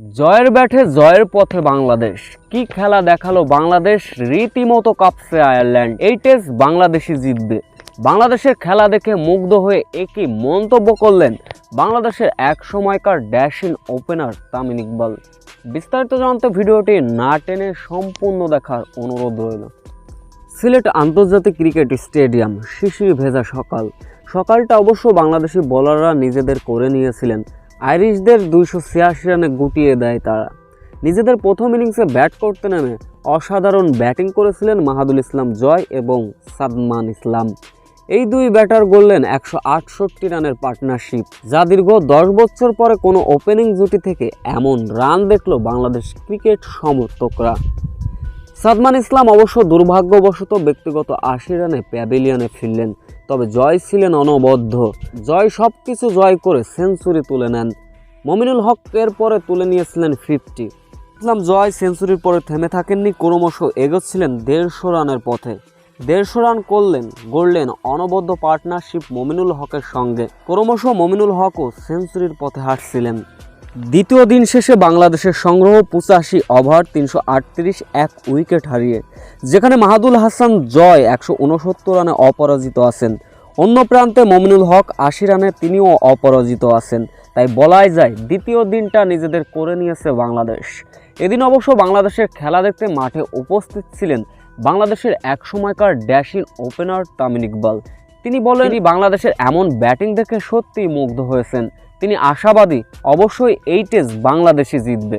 জয়ের ব্যাটে জয়ের পথে বাংলাদেশ। কি খেলা দেখাল বাংলাদেশ? রীতিমতো কাঁপছে আয়ারল্যান্ড। এই টেস্ট বাংলাদেশই জিতবে। বাংলাদেশের খেলা দেখে মুগ্ধ হয়ে একই মন্তব্য করলেন বাংলাদেশের এক সময়কার ড্যাশিন ওপেনার তামিম ইকবাল। বিস্তারিত জানতে ভিডিওটি না টেনে সম্পূর্ণ দেখার অনুরোধ রইল। সিলেট আন্তর্জাতিক ক্রিকেট স্টেডিয়াম, শিশির ভেজা সকাল। সকালটা অবশ্য বাংলাদেশি বোলাররা নিজেদের করে নিয়েছিলেন। আইরিশদের দুইশো ছিয়াশি রানে গুটিয়ে দেয় তারা। নিজেদের প্রথম ইনিংসে ব্যাট করতে নেমে অসাধারণ ব্যাটিং করেছিলেন মাহাদুল ইসলাম জয় এবং সাদমান ইসলাম। এই দুই ব্যাটার গড়লেন একশো আটষট্টি রানের পার্টনারশিপ, যা দীর্ঘ দশ বছর পরে কোনো ওপেনিং জুটি থেকে এমন রান দেখল বাংলাদেশ ক্রিকেট সমর্থকরা। সাদমান ইসলাম অবশ্য দুর্ভাগ্যবশত ব্যক্তিগত আশি রানে প্যাভিলিয়নে ফিরলেন, তবে জয় ছিলেন অনবদ্য। জয় সব কিছু জয় করে সেঞ্চুরি তুলে নেন। মমিনুল হক এর পরে তুলে নিয়েছিলেন ফিফটি। ইসলাম জয় সেঞ্চুরির পরে থেমে থাকেননি, ক্রমশ এগোচ্ছিলেন দেড়শো রানের পথে। দেড়শো রান করলেন, গড়লেন অনবদ্য পার্টনারশিপ মমিনুল হকের সঙ্গে। ক্রমশ মমিনুল হকও সেঞ্চুরির পথে হাঁটছিলেন। দ্বিতীয় দিন শেষে বাংলাদেশের সংগ্রহ পঁচাশি ওভার, তিনশো আটত্রিশ এক উইকেট হারিয়ে, যেখানে মাহাদুল হাসান জয় একশো উনসত্তর রানে অপরাজিত আছেন। অন্য প্রান্তে মমিনুল হক আশি রানে তিনিও অপরাজিত আছেন। তাই বলাই যায়, দ্বিতীয় দিনটা নিজেদের করে নিয়েছে বাংলাদেশ। এদিন অবশ্য বাংলাদেশের খেলা দেখতে মাঠে উপস্থিত ছিলেন বাংলাদেশের এক সময়কার ড্যাশিং ওপেনার তামিম ইকবাল। তিনি বলেন বাংলাদেশের এমন ব্যাটিং দেখে সত্যিই মুগ্ধ হয়েছেন। তিনি আশাবাদী, অবশ্যই এই টেস্ট বাংলাদেশই জিতবে।